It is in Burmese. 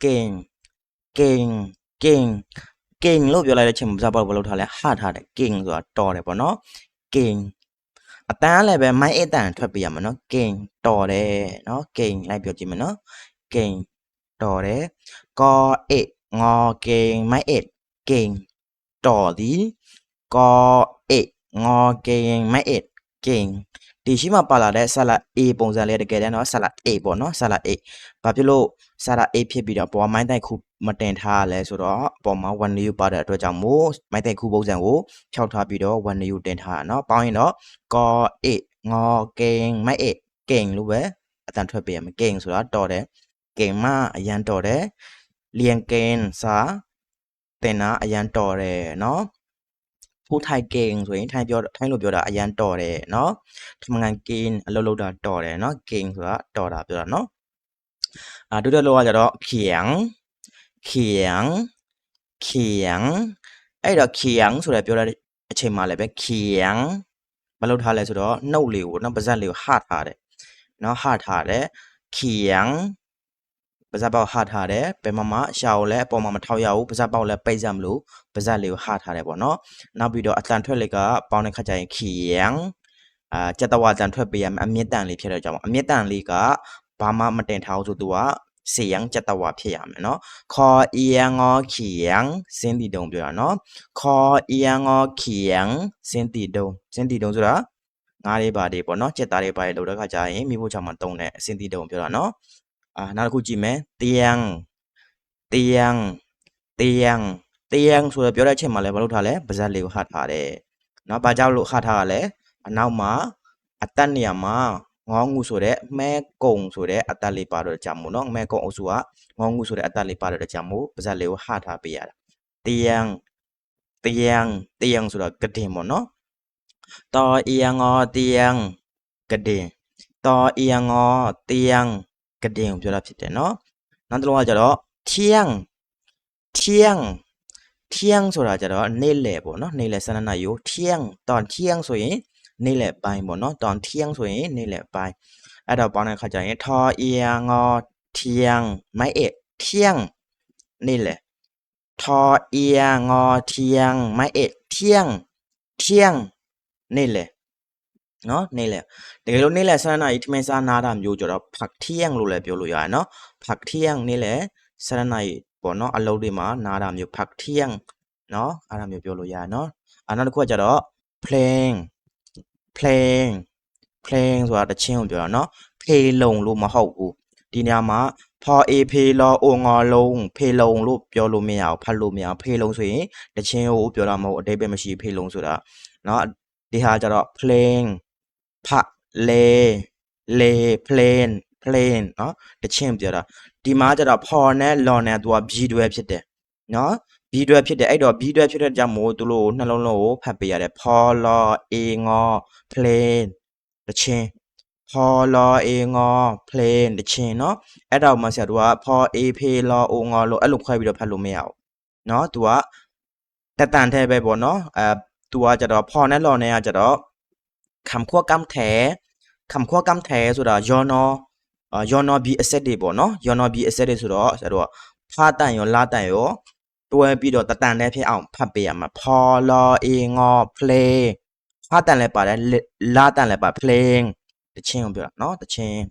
เก่งเก่งเก่งเก่งလို့ပြောလိုက်တဲ့အချိန်မှာဘာလို့ဘယ်လိုထားလဲဟာထားတယ်เก่งဆိုတာတော်တယ်ပေါ့နော်เก่งအတန်းလည်းပဲမိုင်းအတန်ထွက်ပြရမှာနော်เก่งတော်တယ်နော်เก่งလိုက်ပြောကြည့်မယ်နော်เก่งတော်တယ်กอเอะงอเก่งမိုင်းเอะเก่งတော်သည်กอเอะงอเก่งမိုင်းเอะเก่ง ဒီရှိမှပါလာတဲ့ဆလတ် A ပုံစံလေးတကယ်တမ်းတော့ဆလတ် A ပေါ့နော်ဆလတ် A ဘာဖြစ်လို့ဆလတ် A ဖြစ်ပြီးတော့ပေါ်မိုင်းတိုင်ခုမတင်ထားရလဲဆိုတော့အပေါ်မှာ1 new ပါတဲ့အတွက်ကြောင့်မို့မိုင်းတိုင်ခုပုံစံကိုဖြောက်ထားပြီးတော့1 new တင်ထားရနော်ပေါင်းရင်တော့ကော A ငေါကိန်မိုက် A ကိန်လို့ပဲအတန်ထွက်ပေးရမယ်ကိန်ဆိုတာတော်တယ်ကိန်မအရန်တော်တယ်လျန်ကိန်စာတင်တာအရန်တော်တယ်နော် ဖိုးထိုင်ကိန်ဆိုရင်ထိုင်ပြောထိုင်လို့ပြောတာအရန်တော်တယ်နော်ထမငန်ကိန်အလုပ်လုပ်တာတော်တယ်နော်ကိန်ဆိုတာတော်တာပြောတာနော်အာဒုတိယလောကကြတော့ခ ieng ခ ieng ခ ieng အဲ့တော့ခ ieng ဆိုတဲ့ပြောတဲ့အချိန်မှာလည်းပဲခ ieng မလုပ်ထားလဲဆိုတော့နှုတ်လေးကိုနော်ပါဇက်လေးကိုဟထားတယ်နော်ဟထားတယ်ခ ieng ပါဇက်ပေါက်ဟထားတယ်ဘယ်မှာမှရှာကိုလည်းအပေါ်မှာမထောက်ရဘူးပါဇက်ပေါက်လည်းပိတ်စမလို့ပါဇက်လေးကိုဟထားတယ်ပေါ့နော်နောက်ပြီးတော့အတန်ထွက်လေးကပေါင်းတဲ့ခါကျရင်ခ ieng အာစက်တဝတန်ထွက်ပေးရမယ်အမြင့်တန်လေးဖြစ်တဲ့ကြောင့်အမြင့်တန်လေးကဘာမှမတင်ထားဘူးဆိုသူကစီယံစက်တဝဖြစ်ရမယ်နော်ခေါ်အီယံငေါခီယံစင်းတီတုံပြောတာနော်ခေါ်အီယံငေါခီယံစင်းတီတုံစင်းတီတုံဆိုတာငါးလေးပါတွေပေါ့နော်စက်သားတွေပါတွေလောက်တဲ့ခါကျရင်မိဖို့ချောင်မှာတုံတဲ့အစင်းတီတုံပြောတာနော် အာနောက်တစ်ခုကြည့်မယ်တယံတယံတယံတယံဆိုတော့ပြောတဲ့အချိန်မှာလည်းမလုပ်ထားလဲပါဇက်လေးကိုဟတ်ထားတယ်နော်ဘာကြောင့်လို့ဟတ်ထားရလဲအနောက်မှာအတက်နေရာမှာငေါငူဆိုတဲ့မဲကုံဆိုတဲ့အတက်လေးပါတော့ကြမို့နော်မဲကုံအုပ်စုကငေါငူဆိုတဲ့အတက်လေးပါတော့ကြမို့ပါဇက်လေးကိုဟထားပေးရတာတယံတယံတယံဆိုတော့ကတင်ပေါ့နော်တော်အီယံငေါတယံကတင်တော်အီယံငေါတယံ ကတင်ကိုပြောတာဖြစ်တယ်နော်နောက်တစ်လုံးကကြတော့ထီယံထီယံထီယံဆိုတာကြတော့နေလေပေါ့နော်နေလေဆန္ဒနာယိုထီယံတန်ထီယံဆိုရင်နေလေပိုင်းပေါ့နော်တန်ထီယံဆိုရင်နေလေပိုင်းအဲ့တော့ပေါင်းတဲ့ခါကျရင်ထော်အီယံငေါထီယံမိုက်အထီယံနေလေထော်အီယံငေါထီယံမိုက်အထီယံထီယံနေလေ နော်နေလေတကယ်လို့နေလေဆန္ဒနာကြီးထမင်းစားနာတာမျိုးကြတော့ဖက်ထီယံလို့လည်းပြောလို့ရတယ်နော်ဖက်ထီယံနေလေဆန္ဒနာကြီးပေါ့နော်အလုံးတွေမှာနားတာမျိုးဖက်ထီယံနော်အဲ့ဒါမျိုးပြောလို့ရတယ်နော်အဲ့နောက်တစ်ခုကကြတော့ playing playing playing ဆိုတာတချင်းကိုပြောတာနော်ဖေးလုံလို့မဟုတ်ဘူးဒီနေရာမှာဖော်အေဖေးလောအိုငေါလုံးဖေးလုံလို့ပြောလို့မရဘူးဖတ်လို့မရဘူးဖေးလုံဆိုရင်တချင်းကိုပြောတာမဟုတ်အတိတ်ပဲမရှိဖေးလုံဆိုတာနော်ဒီဟာကြတော့ playing ဖလေလေ plane plane နော်တချင်းပြောတာဒီမှာကြတော့ဖော်နဲ့လော်နဲ့သူက B တွဲဖြစ်တယ်နော် B တွဲဖြစ်တယ်အဲ့တော့ B တွဲဖြစ်တဲ့ကြောင့်မို့သူတို့နှလုံးလုံးကိုဖတ်ပေးရတယ်ဖော်လော်အေငေါ plane တချင်းဖော်လော်အေငေါ plane တချင်းနော်အဲ့တော့မှဆရာတို့ကဖော်အေဖေးလော်အိုငေါလို့အဲ့လိုခွဲပြီးတော့ဖတ်လို့မရဘူးနော်သူကတက်တန်ထဲပဲပေါ့နော်အဲသူကကြတော့ဖော်နဲ့လော်နဲ့ကကြတော့ คำควบกำแถคำควบกำแถဆိုတာယောနောအာယောနော B asset တွေပေါ့နော်ယောနော B asset တွေဆိုတော့ဆရာတို့ကဖားတန်ရောလာတန်ရောတွဲပြီးတော့တတန်နဲ့ဖြစ်အောင်ဖတ်ပေးရမှာဖော်လော်အေငေါ play ဖားတန်လည်းပါတယ်လာတန်လည်းပါ playing တချင်းကိုပြောတာနော်တချင်း